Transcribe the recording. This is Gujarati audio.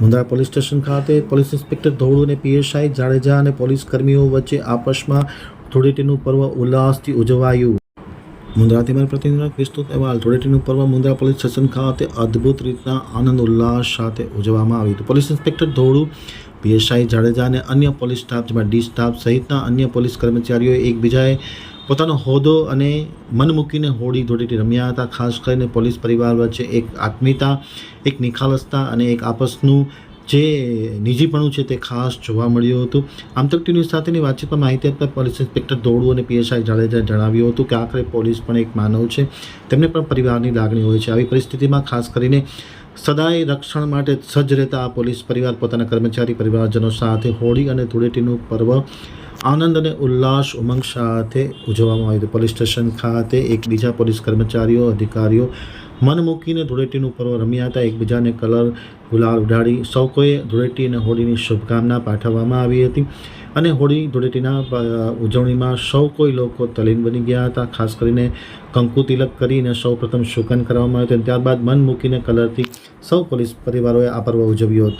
મુંદ્રા પોલીસ સ્ટેશન ખાતે પોલીસ ઇન્સ્પેક્ટર ધોળુ અને પીએસઆઈ જાડેજા અને પોલીસ કર્મીઓ વચ્ચે આપસમાં ધૂળેટીનું પર્વ ઉલ્લાસથી ઉજવાયું. મુંદ્રાથી મારા પ્રતિનિધિ વિસ્તૃત અહેવાલ, ધૂળેટીનું પર્વ મુંદ્રા પોલીસ સ્ટેશન ખાતે અદ્ભુત રીતના આનંદ, ઉલ્લાસ સાથે ઉજવવામાં આવ્યું હતું. Police inspector Dholu, PSI Jadeja અને અન્ય પોલીસ સ્ટાફ જેમાં ડી સ્ટાફ સહિતના અન્ય પોલીસ કર્મચારીઓએ એકબીજાએ પોતાનો હોદો અને મન મૂકીને હોળી ધૂળેટી રમ્યા હતા. ખાસ કરીને પોલીસ પરિવાર વચ્ચે એક આત્મીયતા, એક નિખાલસતા અને એક આપસનું જે નિજીપણું છે તે ખાસ જોવા મળ્યું હતું. આમતક ન્યૂઝ સાથેની વાતચીતમાં માહિતી આપતા પોલીસ ઇન્સ્પેક્ટર દોડુ અને પીએસઆઈ જાડેજાએ જણાવ્યું હતું કે આખરે પોલીસ પણ એક માનવ છે. તેમને પણ પરિવારની લાગણી હોય છે. આવી પરિસ્થિતિમાં ખાસ કરીને સદાય રક્ષણ માટે સજ્જ રહેતા આ પોલીસ પરિવાર પોતાના કર્મચારી પરિવારજનો સાથે હોળી અને ધૂળેટીનું પર્વ આનંદ અને ઉલ્લાસ ઉમંગ સાથે ઉજવવામાં આવ્યું હતું. પોલીસ સ્ટેશન ખાતે એકબીજા પોલીસ કર્મચારીઓ, અધિકારીઓ મન મૂકીને ધૂળેટીનું પર્વ રમ્યા હતા. એકબીજાને કલર ગુલાલ ઉડાડી સૌ કોઈએ ધૂળેટી અને હોળીની શુભકામના પાઠવવામાં આવી હતી અને હોળી ધૂળેટીના ઉજવણીમાં સૌ કોઈ લોકો તલીન બની ગયા હતા. ખાસ કરીને કંકુ તિલક કરીને સૌ પ્રથમ શુકન કરવામાં આવ્યું હતું ત્યારબાદ મન મૂકીને કલરથી સૌ પોલીસ પરિવારોએ આ પર્વ ઉજવ્યું હતું.